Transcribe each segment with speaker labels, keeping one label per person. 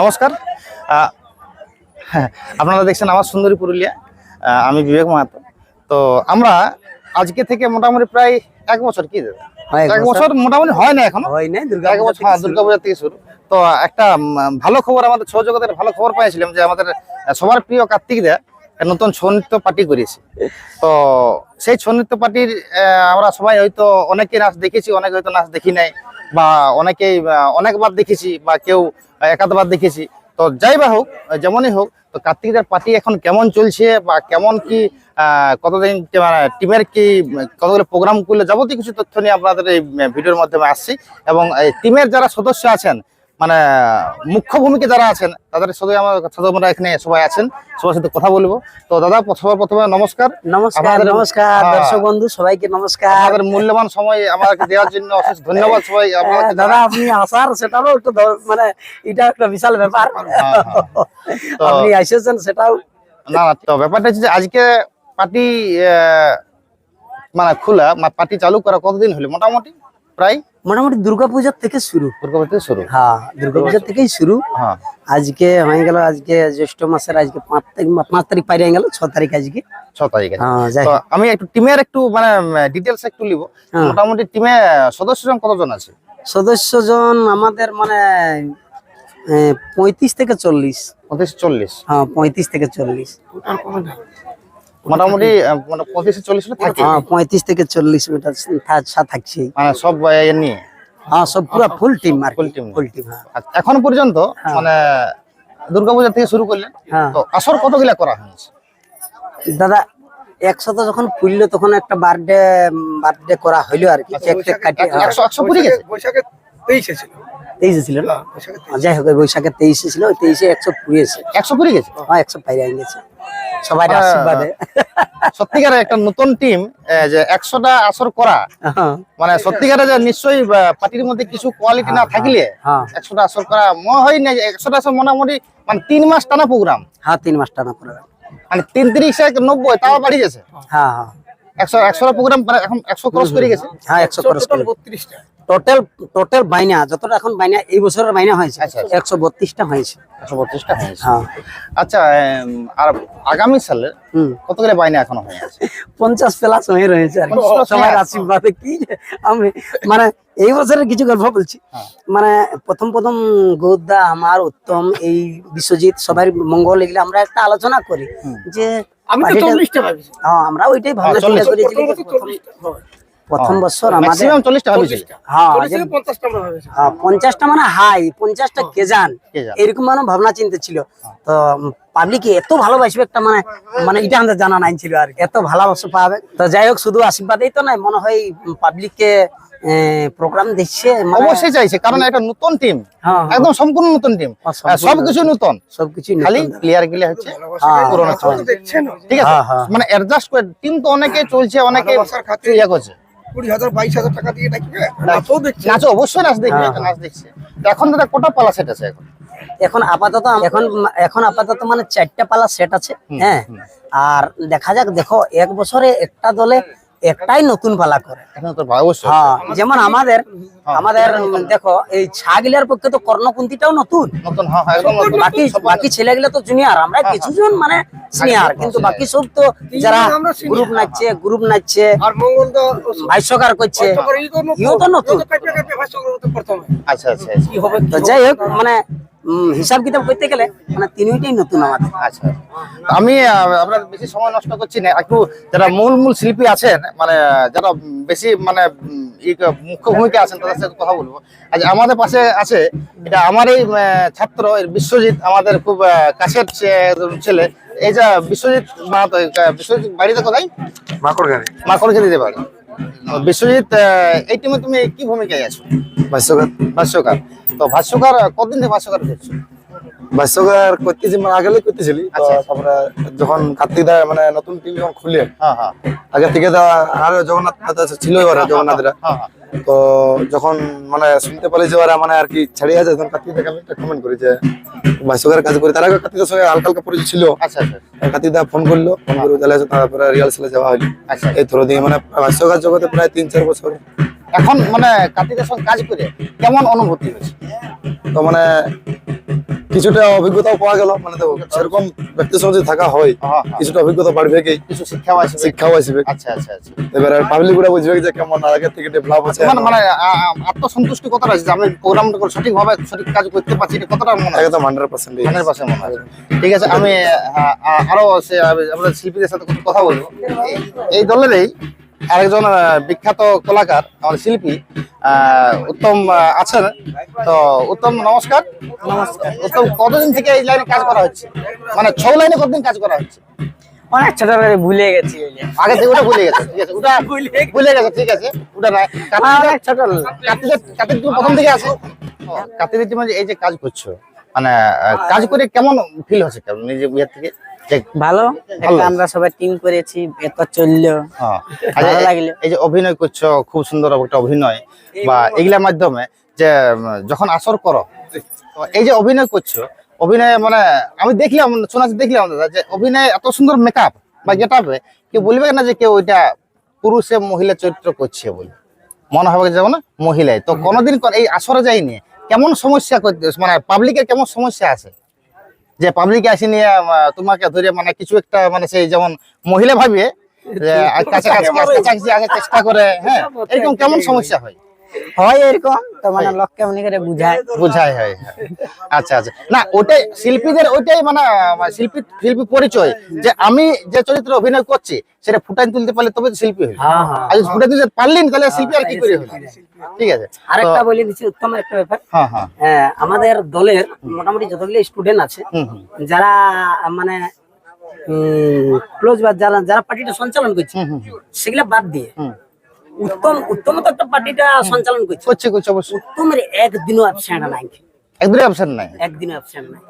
Speaker 1: নমস্কার। হ্যাঁ, আপনারা দেখছেন আমার সুন্দরী পুরুলিয়া। আমি বিবেক মাহাতো। তো আমরা আজকে থেকে মোটামুটি প্রায় এক বছর কি দাদা?
Speaker 2: এক
Speaker 1: বছর। মোটামুটি হয় না এখন?
Speaker 2: হয় দুর্গা
Speaker 1: এক বছর হ্যাঁ দুর্গাপূজা থেকে শুরু। তো একটা ভালো খবর আমাদের ছৌ জগতের ভালো খবর পাইছিলাম যে আমাদের সবার প্রিয় কার্তিক দা একটা নতুন ছৌ নৃত্য পার্টি করেছে। তো সেই ছৌ নৃত্য পার্টির আমরা সবাই হয়তো অনেকে নাচ দেখেছি অনেকে হয়তো নাচ দেখি নাই। বা অনেকেই অনেকবার দেখেছি বা কেউ একাধবার দেখেছি। তো যাই বা হোক যেমনই হোক, তো কার্তিকদের পার্টি এখন কেমন চলছে বা কেমন কি কতদিন মানে টিমের কি, কতগুলো প্রোগ্রাম করলে যাবতীয় কিছু তথ্য নিয়ে আপনাদের এই ভিডিওর মাধ্যমে আসছি। এবং টিমের যারা সদস্য আছেন মানে মুখ্য ভূমিকা যারা আছেন তাদের সাথে আমার সদস্যরা এখানে সবাই আছেন সবার সাথে কথা বলব। তো দাদা প্রথমে প্রথমে নমস্কার।
Speaker 2: নমস্কার নমস্কার
Speaker 1: হ্যাঁ।
Speaker 2: দর্শক বন্ধু সবাইকে নমস্কার।
Speaker 1: আপনাদের মূল্যবান সময় আমাকে দেওয়ার জন্য অশেষ ধন্যবাদ সবাই
Speaker 2: হ্যাঁ,
Speaker 1: আপনাদের
Speaker 2: দাদা আপনি আসার সেটাও একটু মানে এটা একটা বিশাল ব্যাপার।
Speaker 1: হ্যাঁ,
Speaker 2: আপনি এসেছেন সেটাও
Speaker 1: না না তো ব্যাপারটা হচ্ছে যে আজকে পার্টি মানে খোলা পার্টি চালু করা কতদিন হলো? মোটামুটি? প্রায়
Speaker 2: মোটামুটি দুর্গাপূজার থেকে শুরু।
Speaker 1: দুর্গাপূজা থেকে শুরু।
Speaker 2: হ্যাঁ দুর্গাপূজার থেকেই শুরু।
Speaker 1: হ্যাঁ।
Speaker 2: আজকে হয়ে গেল আজকে জ্যৈষ্ঠ মাসের আজকে পাঁচ তারিখ পাঁচ তারিখ পাইরে গেল ছ তারিখ আজকে।
Speaker 1: ছ তারিখে
Speaker 2: হ্যাঁ
Speaker 1: আমি একটু টিমের একটু মানে ডিটেলস একটু নিব
Speaker 2: হ্যাঁ।
Speaker 1: মোটামুটি টিমে সদস্য জন কতজন আছে?
Speaker 2: সদস্যজন আমাদের মানে আহ, পঁয়ত্রিশ থেকে চল্লিশ।
Speaker 1: পঁচিশ চল্লিশ।
Speaker 2: হ্যাঁ পঁয়ত্রিশ থেকে চল্লিশ।
Speaker 1: মোটামুটি মানে পঁচিশ চল্লিশ থাকে।
Speaker 2: হ্যাঁ পঁয়ত্রিশ থেকে চল্লিশ মিটার থাকছে।
Speaker 1: মানে সব নিয়ে?
Speaker 2: হ্যাঁ সব পুরো ফুল টিম আর
Speaker 1: Full team।
Speaker 2: ফুল টিম হ্যাঁ।
Speaker 1: এখন পর্যন্ত মানে দুর্গাপূজা থেকে শুরু করলেন।
Speaker 2: হ্যাঁ।
Speaker 1: তো আসর কতগুলা করা হয়েছে?
Speaker 2: দাদা একসাথে যখন ফুললো তখন একটা বার্থডে বার্থডে করা হইল আর কি। কেক টেক কাটিয়ে হ্যাঁ,
Speaker 1: একশো একশো পুরি গেছে?
Speaker 3: বৈশাখে তেইশে ছিল।
Speaker 2: তেইশে ছিল না? যাই হোক বৈশাখের তেইশে ছিল তেইশে একশো পুড়িয়েছে
Speaker 1: একশো পুরি গেছে?
Speaker 2: হ্যাঁ একশো পাইরে গেছে। সবাই আশীর্বাদে।
Speaker 1: সত্যিকারে একটা নতুন টিম যে একশোটা আসর করা
Speaker 2: হ্যাঁ,
Speaker 1: মানে সত্যিকারে যে নিশ্চয়ই পার্টির মধ্যে কিছু কোয়ালিটি না থাকলে
Speaker 2: হ্যাঁ।
Speaker 1: একশোটা আসর করা মনে হয় না যে একশোটা আসর মোটামুটি মানে তিন মাস টানা প্রোগ্রাম
Speaker 2: হ্যাঁ তিন মাস টানা পরে
Speaker 1: মানে তিন তিরিশ এক নব্বই তাও বাড়ি গেছে।
Speaker 2: হ্যাঁ হ্যাঁ।
Speaker 1: একশো একশোটা প্রোগ্রাম এখন একশো ক্রস করে গেছে।
Speaker 2: হ্যাঁ একশো খরচ করে।
Speaker 3: বত্রিশটা।
Speaker 2: টোটাল টোটাল বাইনা যতটা এখন বাইনা এই বছরের বাইনা হয়েছে
Speaker 1: আচ্ছা, আচ্ছা।
Speaker 2: একশো বত্রিশটা হয়েছে
Speaker 1: একশো বত্রিশটা হয়েছে
Speaker 2: হ্যাঁ
Speaker 1: আচ্ছা আর আগামী সালে
Speaker 2: হুম
Speaker 1: কতগুলো বাইনা এখনও হয়ে আছে
Speaker 2: পঞ্চাশ প্লাস হয়ে রয়েছে আর কি।
Speaker 1: 50 plus
Speaker 2: সবার
Speaker 1: আছে।
Speaker 2: আশীর্বাদে কি আমি মানে এই বছরের কিছু গল্প বলছি
Speaker 1: হ্যাঁ।
Speaker 2: মানে প্রথম প্রথম গৌদা আমার উত্তম এই বিশ্বজিৎ সবার মঙ্গল এগুলো আমরা একটা আলোচনা করি যে হ্যাঁ আমরা ওইটাই ভাবনা।
Speaker 3: প্রথম বছর
Speaker 2: আমাদের। হ্যাঁ
Speaker 3: পঞ্চাশটা
Speaker 2: হ্যাঁ, পঞ্চাশটা মানে হাই পঞ্চাশটা কে যান
Speaker 1: কে জানে?
Speaker 2: এরকম মানে ভাবনা চিন্তা ছিল। তো পাবলিক এত ভালোবাসবে একটা মানে মানে এটা আমাদের জানা নাই ছিল আর এত ভালোবাসা পাবে। তো যাই হোক শুধু আশীর্বাদেই তো নাই। মনে হয় পাবলিককে প্রোগ্রাম দিচ্ছে মানে
Speaker 1: অবশ্যই চাইছে কারণ এটা নতুন টিম
Speaker 2: হ্যাঁ,
Speaker 1: একদম সম্পূর্ণ নতুন টিম
Speaker 2: হ্যাঁ,
Speaker 1: সবকিছু নতুন।
Speaker 2: সবকিছু
Speaker 1: খালি প্লেয়ারগুলো হচ্ছে পুরোনো ছিল।
Speaker 3: দেখছেন
Speaker 1: ঠিক আছে। মানে অ্যাডজাস্ট করে টিম তো অনেকে চলছে অনেকে ইয়ে করছে।
Speaker 3: কুড়ি হাজার বাইশ হাজার টাকা দিয়ে ডাকবে নাচও দেখছে।
Speaker 1: নাচ অবশ্যই নাচ দেখবে
Speaker 2: হ্যাঁ,
Speaker 1: নাচ দেখছে। এখন দাদা কটা পালা সেট আছে এখন?
Speaker 2: এখন আপাতত এখন এখন আপাতত মানে চারটা পালা সেট আছে হ্যাঁ। আর দেখা যাক দেখো এক বছরে একটা দলে একটাই নতুন পালা করে। হ্যাঁ যেমন আমাদের আমাদের উম, দেখো এই ছাগিলার পক্ষে তো কর্ণকুন্তিটাও নতুন।
Speaker 1: নতুন হ্যাঁ হ্যাঁ।
Speaker 2: বাকি বাকি ছেলেগুলো তো জুনিয়র আমরা কিছুজন মানে সিনিয়র কিন্তু বাকি সব তো যারা গ্রুপ নাচছে গ্রুপ নাচছে
Speaker 3: আর
Speaker 2: ভাষ্যকার করছে। ইও তো নতুন।
Speaker 1: আচ্ছা আচ্ছা আচ্ছা।
Speaker 3: কি হবে
Speaker 2: তো যাই হোক মানে হিসাব কিতাব করতে গেলে মানে তিনটাই নতুন আমাদের।
Speaker 1: আচ্ছা। আমি আপনার বেশি সময় নষ্ট করছি না। একটু যারা মূল মূল শিল্পী আছেন মানে যারা বেশি মানে মুখ্য ভূমিকা আছেন তাদের সাথে কথা বলব। আজ আমাদের পাশে আছে এটা আমারই ছাত্র এর বিশ্বজিৎ আমাদের খুব কাছের ছেলে। এই যে বিশ্বজিৎ মাহাতো বিশ্বজিৎ বাড়িতে কোথায়?
Speaker 3: মাকড় গাড়ি
Speaker 1: মাকড়কে দিতে পারে বিশ্বজিৎ এই টিমে তুমি কি ভূমিকায় আছো?
Speaker 4: ভাষ্যকার।
Speaker 1: ভাষ্যকার। তো ভাষ্যকার কতদিন থেকে ভাষ্যকার করছ
Speaker 4: ভাষ্যকার করতেছি মানে আগে করতেছিলি
Speaker 1: আচ্ছা, আচ্ছা।
Speaker 4: তারপরে যখন কার্তিক দা মানে নতুন টিম যখন খুলে
Speaker 1: হ্যাঁ হ্যাঁ।
Speaker 4: আগে থেকে আর জগন্নাথ ছিল ওরা জগন্নাথরা
Speaker 1: হ্যাঁ হ্যাঁ
Speaker 4: তো যখন মানে শুনতে পারি যে ওরা মানে আর কি ছাড়িয়ে আছে তখন কার্তিক দাকে আমি কমেন্ট করি যে ভাষ্যকার কাজ করি তার আগে কার্তিকের সঙ্গে হালকা হালকা পরিচয় ছিল।
Speaker 1: আচ্ছা আচ্ছা
Speaker 4: কার্তিক দা ফোন করল ফোন করে তাহলে তারপরে রিহার্সালে যাওয়া হলো। এই থ্রো দিয়ে মানে ভাষ্যকার জগতে প্রায় তিন চার বছর
Speaker 1: এখন মানে কার্তিকের সঙ্গে কাজ করে কেমন অনুভূতি হয়েছে?
Speaker 4: তো মানে কিছুটা অভিজ্ঞতাও পাওয়া গেল মানে দেখো সেরকম ব্যক্তির সঙ্গে থাকা হয়
Speaker 1: হ্যাঁ, হ্যাঁ।
Speaker 4: কিছুটা অভিজ্ঞতা বাড়বে কি?
Speaker 1: কিছু শিক্ষাও আসবে।
Speaker 4: শিক্ষাও আসবে।
Speaker 1: আচ্ছা আচ্ছা আচ্ছা।
Speaker 4: এবার পাবলিকগুলা বুঝবে যে কেমন আগের থেকে ডেভেলপ হচ্ছে।
Speaker 1: মানে মানে আত্মসন্তুষ্টি কতটা আছে যে আমি প্রোগ্রামটা সঠিক ভাবে সঠিক কাজ করতে পারছি এটা কতটা মনে হয়
Speaker 4: একদম হান্ড্রেড পার্সেন্ট
Speaker 1: হান্ড্রেড পার্সেন্ট মনে হয় ঠিক আছে আমি আরও সে- আমরা শিল্পীদের সাথে কথা বলব। এই দলেরই আরেকজন বিখ্যাত কলাকার আমাদের শিল্পী উত্তম আছেন। তো উত্তম নমস্কার। নমস্কার। উত্তম কতদিন থেকে এই লাইনে কাজ করা হচ্ছে? মানে ছৌ লাইনে কতদিন কাজ করা হচ্ছে?
Speaker 2: অনেক ছোট ভুলে গেছি
Speaker 1: আগে থেকে ওটা ভুলে গেছে ঠিক আছে ওটা ভুলে গেছে। ঠিক আছে ওটা নাই কার্তিকের ছোট। কার্তিক তুমি প্রথম থেকে আছে কার্তিকের তুমি এই যে কাজ করছ মানে কাজ করে কেমন ফিল হচ্ছে নিজে বিয়ের থেকে?
Speaker 2: ভালো? আমরা সবাই টিম করেছি এত চলল।
Speaker 1: হ্যাঁ।
Speaker 2: ভালো
Speaker 1: এই-
Speaker 2: লাগল।
Speaker 1: এই যে অভিনয় করছ খুব সুন্দর একটা অভিনয় বা এগুলার মাধ্যমে যে যখন আসর করো এই যে অভিনয় করছ অভিনয় মানে আমি দেখলাম শোনা দেখলাম দাদা যে অভিনয় এত সুন্দর মেকআপ বা গেটাপে কেউ বলবে না যে কেউ ওইটা পুরুষে মহিলা চরিত্র করছে বলে। মনে হবে যেমন মহিলাই। তো কোনোদিন এই আসরে যাইনি কেমন সমস্যা করতে মানে পাবলিকের কেমন সমস্যা আছে? যে পাবলিক আসি নিয়ে তোমাকে ধরে মানে কিছু একটা মানে সেই যেমন মহিলা ভাবিয়ে কাছাকাছি আসার চেষ্টা করে হ্যাঁ এরকম কেমন সমস্যা হয়?
Speaker 2: হয় এরকম তো মানে লোক কেমনি করে বুঝায়।
Speaker 1: বোঝাই হয়। আচ্ছা আচ্ছা। না ওটাই শিল্পীদের ওইটাই মানে শিল্পী শিল্পী পরিচয়। যে আমি যে চরিত্রে অভিনয় করছি সেটা ফুটাই তুলতে পারলে তবে শিল্পী হই
Speaker 2: হ্যাঁ হ্যাঁ।
Speaker 1: আর যদি ফুটাই তুলতে পারলি না, তাহলে শিল্পী আর কি করে হলো? ঠিক আছে।
Speaker 2: আরেকটা
Speaker 1: তো-
Speaker 2: বলে দিচ্ছি উত্তম একটা ব্যাপার।
Speaker 1: হ্যাঁ
Speaker 2: আমাদের দলের মোটামুটি যতগুলো স্টুডেন্ট আছে যারা মানে ক্লোজ বা যারা যারা পার্টিটা সঞ্চালন করছে সেগুলা বাদ দিয়ে উত্তম উত্তম তো একটা পার্টিটা সঞ্চালন করছে।
Speaker 1: করছে করছে অবশ্যই।
Speaker 2: উত্তমের একদিনও অ্যাবসেন্ট নাই।
Speaker 1: একদমই অপশন নাই?
Speaker 2: একদিনও অ্যাবসেন্ট নাই।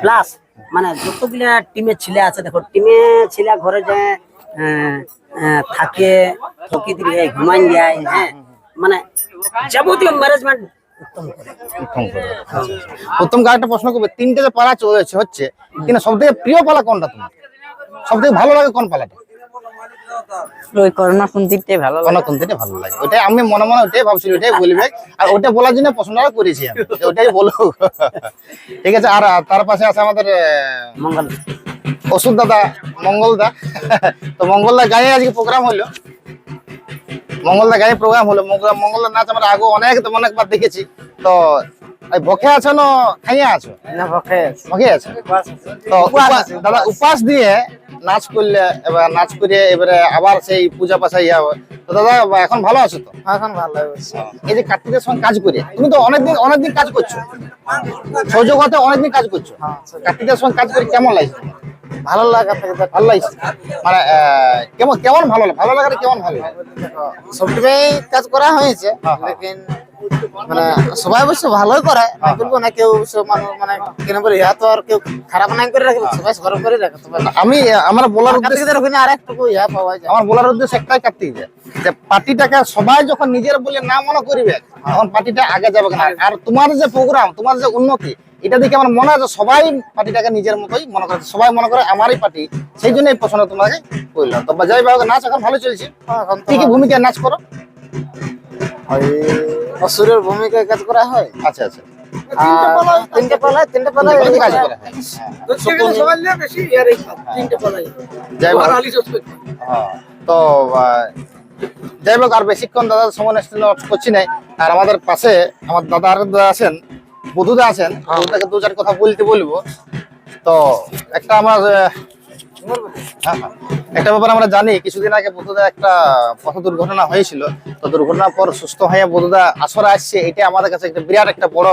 Speaker 2: প্লাস মানে যতগুলা টিমের ছেলে আছে দেখো টিমে ছেলে ঘরে যে আহ, আহ, থাকে থকি দিয়ে ঘুমাই যায় হ্যাঁ। মানে যাবতীয় ম্যানেজমেন্ট উত্তম করে।
Speaker 1: প্রথম করে। একটা প্রশ্ন করবে? তিনটে যে পালা চলছে হচ্ছে কিন্তু সব থেকে প্রিয় পালা কোনটা তোমার? সব থেকে ভালো লাগে কোন পালাটা?
Speaker 2: ওই করোনা ভালো
Speaker 1: থেকে ভালো লাগে। ওটাই আমি মনে মনে ওটাই ভাবছি ওটাই বলবে। আর ওটা বলার জন্য করেছি আমি। ওটাই বলো ঠিক আছে আর তার পাশে আছে আমাদের
Speaker 2: মঙ্গল।
Speaker 1: ওষুধ দাদা মঙ্গলদা তো মঙ্গলদা গায়ে আজকে প্রোগ্রাম হলো। মঙ্গলদা গায়ে প্রোগ্রাম হলো। মঙ্গল- মঙ্গলদার নাচ আমরা আগে অনেক অনেকবার দেখেছি। তো এই বকে আছো না খাইয়া আছো?
Speaker 2: না পক্ষে
Speaker 1: বকে আছে? তো উপা- দাদা উপাস। দিয়ে নাচ করলে এবার নাচ করে এবারে আবার সেই পূজা পাশা ইয়া তো দাদা এখন ভালো আছো তো?
Speaker 2: এখন ভালো
Speaker 1: এই যে কার্তিকের সঙ্গে কাজ করে তুমি তো অনেকদিন অনেকদিন কাজ করছ। সৌযোগতে অনেকদিন কাজ করছ। কার্তিকের সঙ্গে কাজ করে কেমন লাগছে?
Speaker 2: ভালো লাগা থেকে
Speaker 1: ভালো লাগছে? মানে কেমন কেমন ভালো লাগে? ভালো লাগাটা কেমন ভালো লাগে?
Speaker 2: সবটাই কাজ করা হয়েছে
Speaker 1: হ্যাঁ, হ্যাঁ।
Speaker 2: লেকিন মানে সবাই অবশ্য ভালোই করে বলব না কেউ মানে কেন বলে ইহা তো আর কেউ খারাপ নাই করে রাখে সবাই গরম করে রাখে
Speaker 1: আমি আমার বলার উদ্দেশ্য
Speaker 2: কার্তিকদের ওখানে আর একটুকু ইহা পাওয়া যায়।
Speaker 1: আমার বলার উদ্দেশ্য একটাই কার্তিক যে যে পার্টিটাকে সবাই যখন নিজের বলে না মনে করিবে তখন পার্টিটা আগে যাবে না। আর তোমার যে প্রোগ্রাম তোমার যে উন্নতি এটা দেখে আমার মনে হয় সবাই পার্টিটাকে নিজের মতোই মনে করে সবাই মনে করে আমারই পার্টি সেই জন্য এই প্রশ্ন তোমাকে করলাম। তো যাই হোক নাচ এখন ভালো চলছে।
Speaker 2: এখন
Speaker 1: কি কি ভূমিকা নাচ করো?
Speaker 2: অসুরের ভূমিকায় কাজ করা হয়?
Speaker 1: আচ্ছা আচ্ছা।
Speaker 2: তিনটে পালায় তিনটে পালায়
Speaker 1: কাজ করা হয়।
Speaker 3: শেষ করতে
Speaker 1: হ্যাঁ, তো যাই হোক আর বেশিক্ষণ দাদা সময় করছি নাই। আর আমাদের পাশে আমার দাদা আর দাদা আছেন বধুদা আছেন। বধুদাকে দু চার কথা বলতে বলব। তো একটা আমার হ্যাঁ, হ্যাঁ। একটা ব্যাপার আমরা জানি কিছুদিন আগে বধুদা একটা পথ দুর্ঘটনা হয়েছিল। তো দুর্ঘটনার পর সুস্থ হয়ে বধুদা আসরে আসছে এটা আমাদের কাছে একটা বিরাট একটা বড়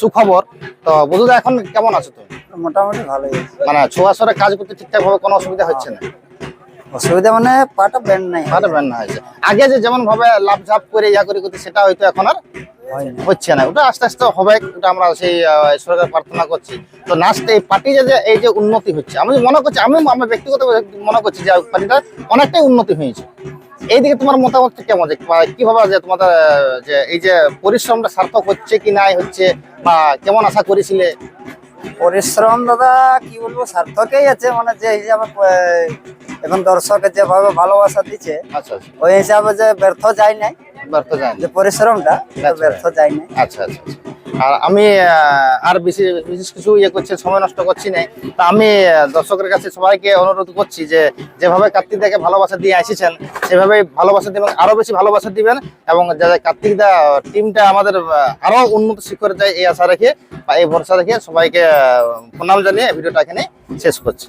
Speaker 1: সুখবর। তো বধুদা এখন কেমন আছো তুমি?
Speaker 2: মোটামুটি ভালোই
Speaker 1: মানে ছো আসরে কাজ করতে ঠিকঠাক ভাবে কোনো অসুবিধা হচ্ছে না?
Speaker 2: অসুবিধা মানে পাটা ব্যান্ড নাই।
Speaker 1: পারবেন না হয়েছে। আগে যে যেমন ভাবে লাভ ঝাপ করে ইয়া করে করতে সেটা হয়তো এখন আর হচ্ছে না। ওটা আস্তে আস্তে হবে ওটা আমরা সেই ঈশ্বরের প্রার্থনা করছি। তো নাচতে এই পার্টি যে এই যে উন্নতি হচ্ছে আমি মনে করছি আমি আমার ব্যক্তিগত মনে করছি যে পার্টিটা অনেকটাই উন্নতি হয়েছে। এইদিকে তোমার মতামত কেমন? যে কীভাবে যে তোমাদের যে এই যে পরিশ্রমটা সার্থক হচ্ছে কি নাই হচ্ছে বা কেমন আশা করেছিলে?
Speaker 2: পরিশ্রম দাদা কি বলব সার্থকই আছে। মানে যে হিসাবে আহ, এখন দর্শকের যেভাবে ভালোবাসা দিচ্ছে
Speaker 1: আচ্ছা আচ্ছা।
Speaker 2: ওই হিসাবে যে ব্যর্থ যায় নাই।
Speaker 1: ব্যর্থ যায়
Speaker 2: যে পরিশ্রমটা। ব্যর্থ যায় নাই
Speaker 1: আচ্ছা আচ্ছা আচ্ছা। আর আমি আর বেশি বিশেষ কিছু ইয়ে করছি সময় নষ্ট করছি না তা আমি দর্শকের কাছে সবাইকে অনুরোধ করছি যে যেভাবে কার্তিক দাকে ভালোবাসা দিয়ে আসিছেন সেভাবে ভালোবাসা দিবেন আরও বেশি ভালোবাসা দিবেন এবং যাতে কার্তিক দা টিমটা আমাদের আহ, আরও উন্নত শিখরে যায় এই আশা রেখে বা এই ভরসা রেখে সবাইকে প্রণাম জানিয়ে ভিডিওটা এখানে শেষ করছি